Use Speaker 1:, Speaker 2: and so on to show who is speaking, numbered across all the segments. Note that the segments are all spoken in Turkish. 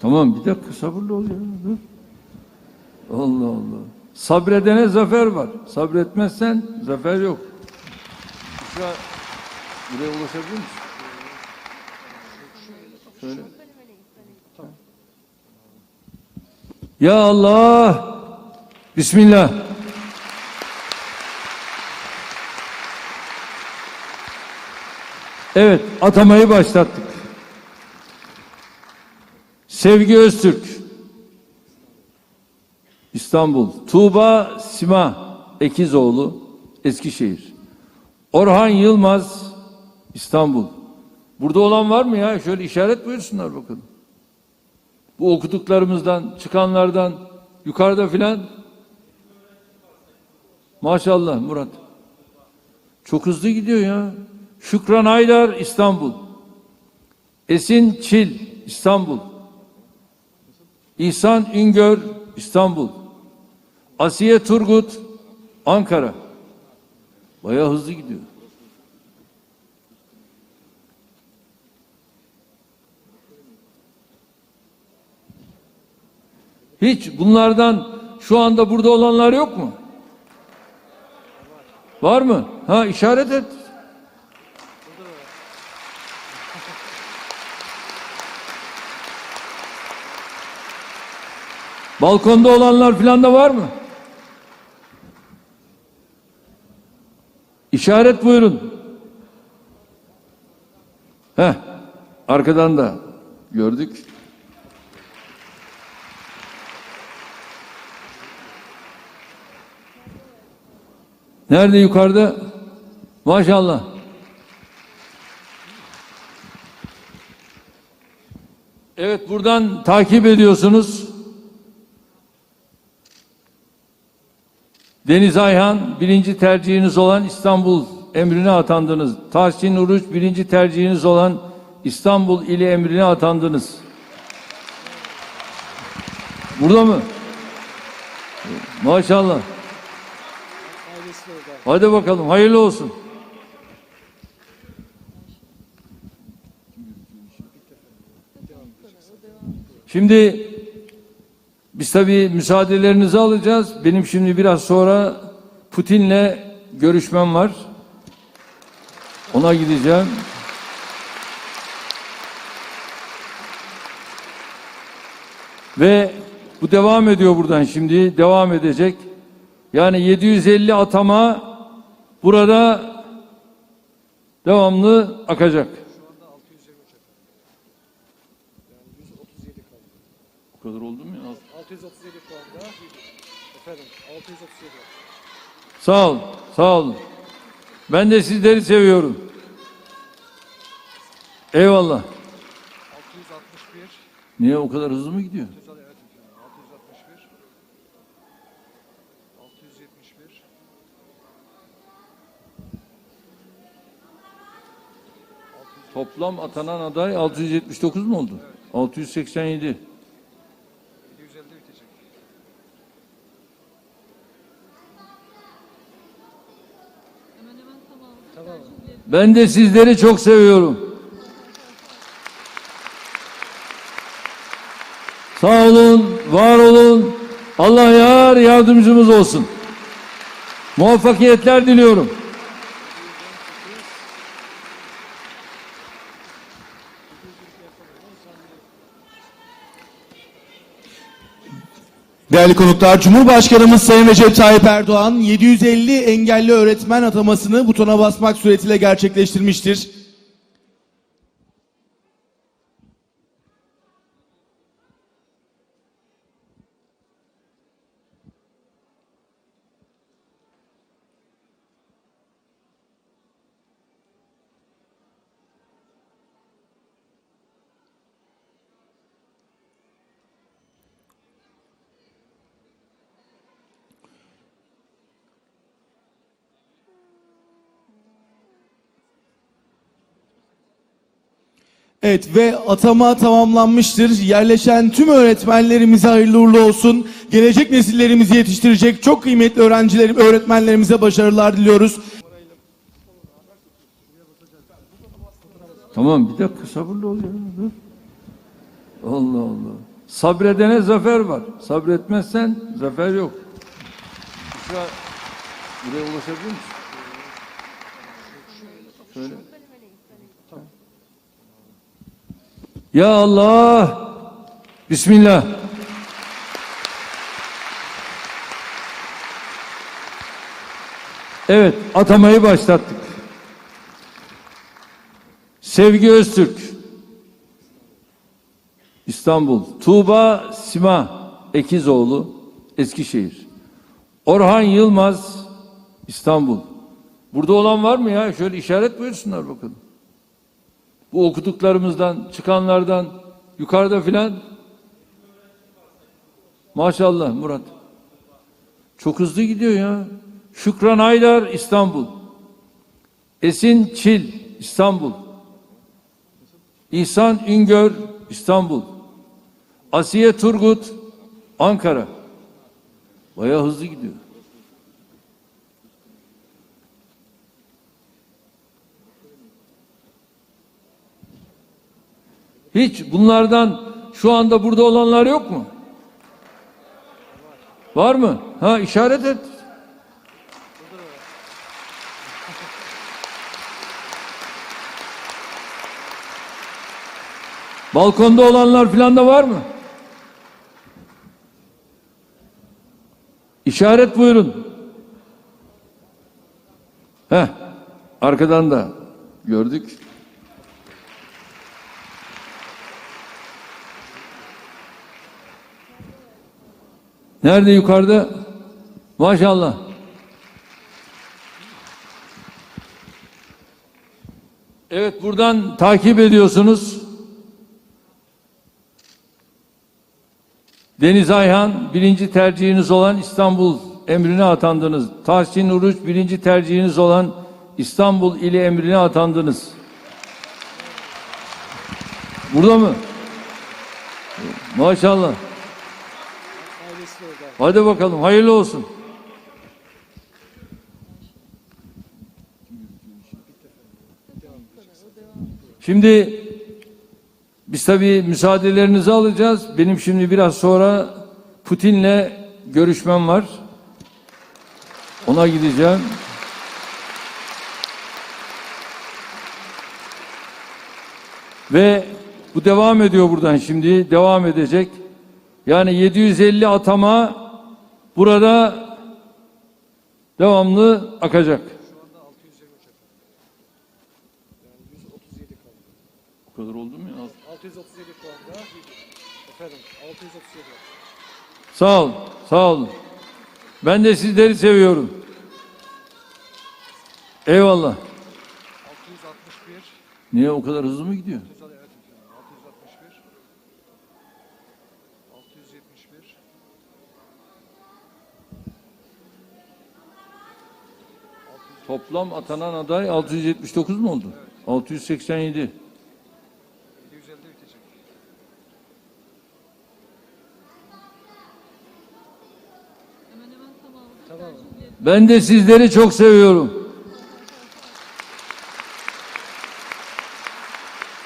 Speaker 1: Tamam bir dakika sabırlı ol ya. Dur. Allah Allah. Sabredene zafer var. Sabretmezsen zafer yok. Şuraya, buraya ulaşabilir misin? Şöyle. Ya Allah. Bismillah. Evet, atamayı başlattık. Sevgi Öztürk, İstanbul. Tuğba Sima Ekizoğlu, Eskişehir. Orhan Yılmaz, İstanbul. Burada olan var mı ya? Şöyle işaret buyursunlar bakalım. Bu okuduklarımızdan, çıkanlardan, yukarıda filan. Maşallah Murat. Çok hızlı gidiyor ya. Şükran Aydar İstanbul. Esin Çil İstanbul. İhsan Üngör İstanbul. Asiye Turgut Ankara. Bayağı hızlı gidiyor. Hiç bunlardan şu anda burada olanlar yok mu? Var mı? Ha işaret et. Balkonda olanlar filan da var mı? İşaret buyurun. Heh, arkadan da gördük. Nerede yukarıda? Maşallah. Evet buradan takip ediyorsunuz. Deniz Ayhan birinci tercihiniz olan İstanbul emrine atandınız. Tahsin Uruç birinci tercihiniz olan İstanbul ili emrine atandınız. Burada mı? Maşallah. Hadi bakalım hayırlı olsun. Şimdi biz tabii müsaadelerinizi alacağız. Benim şimdi biraz sonra Putin'le görüşmem var. Ona gideceğim. Ve bu devam ediyor buradan şimdi. Devam edecek. Yani 750 atama burada devamlı akacak. Bu kadar oldu mu ya?
Speaker 2: 637 şu anda. Efendim 637.
Speaker 1: Sağ ol, sağ olun. Ben de sizleri seviyorum. Eyvallah.
Speaker 2: 661.
Speaker 1: Niye o kadar hızlı mı gidiyor?
Speaker 2: Güzel evet efendim. 661. 671.
Speaker 1: Toplam atanan aday 679 mu oldu? 687.
Speaker 2: 750 bitecek.
Speaker 3: Hemen hemen tamamı.
Speaker 2: Tamam.
Speaker 1: Ben de sizleri çok seviyorum. Sağ olun, var olun. Allah yar yardımcımız olsun. Muvaffakiyetler diliyorum.
Speaker 4: Değerli konuklar, Cumhurbaşkanımız Sayın Recep Tayyip Erdoğan 750 engelli öğretmen atamasını butona basmak suretiyle gerçekleştirmiştir. Evet ve atama tamamlanmıştır. Yerleşen tüm öğretmenlerimize hayırlı uğurlu olsun. Gelecek nesillerimizi yetiştirecek çok kıymetli öğrencilerim, öğretmenlerimize başarılar diliyoruz.
Speaker 1: Tamam bir dakika sabırlı ol ya. Allah Allah. Sabredene zafer var. Sabretmezsen zafer yok. Buraya ulaşabilir misin? Söyle. Ya Allah. Bismillah. Evet, atamayı başlattık. Sevgi Öztürk, İstanbul. Tuğba Sima Ekizoğlu, Eskişehir. Orhan Yılmaz, İstanbul. Burada olan var mı ya? Şöyle işaret buyursunlar bakalım. Bu okuduklarımızdan, çıkanlardan, yukarıda filan. Maşallah Murat. Çok hızlı gidiyor ya. Şükran Aydar, İstanbul. Esin Çil, İstanbul. İhsan Üngör, İstanbul. Asiye Turgut, Ankara. Bayağı hızlı gidiyor. Hiç bunlardan şu anda burada olanlar yok mu? Var mı? Ha işaret et. Balkonda olanlar filan da var mı? İşaret buyurun. Heh, arkadan da gördük. Nerede yukarıda? Maşallah. Evet buradan takip ediyorsunuz. Deniz Ayhan birinci tercihiniz olan İstanbul emrine atandınız. Tahsin Uruç birinci tercihiniz olan İstanbul ili emrine atandınız. Burada mı? Maşallah. Hadi bakalım hayırlı olsun. Şimdi biz tabii müsaadelerinizi alacağız. Benim şimdi biraz sonra Putin'le görüşmem var. Ona gideceğim. Ve bu devam ediyor buradan şimdi. Devam edecek. Yani 750 atama burada devamlı akacak.
Speaker 2: Şu anda 620 uçak. Yani 137 kaldı.
Speaker 1: Bu kadar oldu mu ya?
Speaker 2: 637 şu anda. Efendim 637.
Speaker 1: Sağ ol, sağ olun. Ben de sizleri seviyorum. Eyvallah.
Speaker 2: 661.
Speaker 1: Niye o kadar hızlı mı gidiyor?
Speaker 2: Evet efendim. 661. 671.
Speaker 1: Toplam atanan aday 679 mu oldu? 687.
Speaker 2: 750 bitecek. Tamam.
Speaker 1: Ben de sizleri çok seviyorum.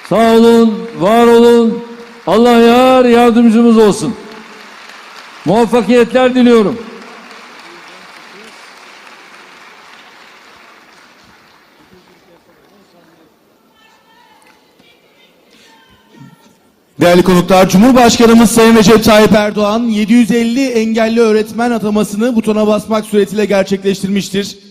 Speaker 1: Sağ olun, var olun. Allah yar yardımcımız olsun. Muvaffakiyetler diliyorum.
Speaker 4: Değerli konuklar, Cumhurbaşkanımız Sayın Recep Tayyip Erdoğan 750 engelli öğretmen atamasını butona basmak suretiyle gerçekleştirmiştir.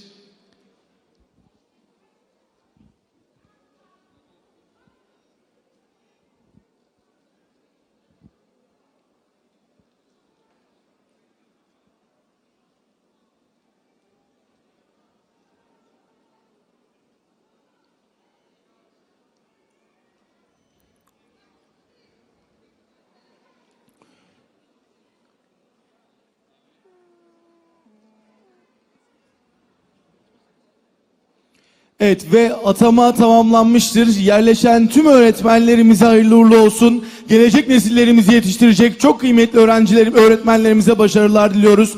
Speaker 4: Evet ve atama tamamlanmıştır. Yerleşen tüm öğretmenlerimize hayırlı uğurlu olsun. Gelecek nesillerimizi yetiştirecek çok kıymetli öğrencilerim, öğretmenlerimize başarılar diliyoruz.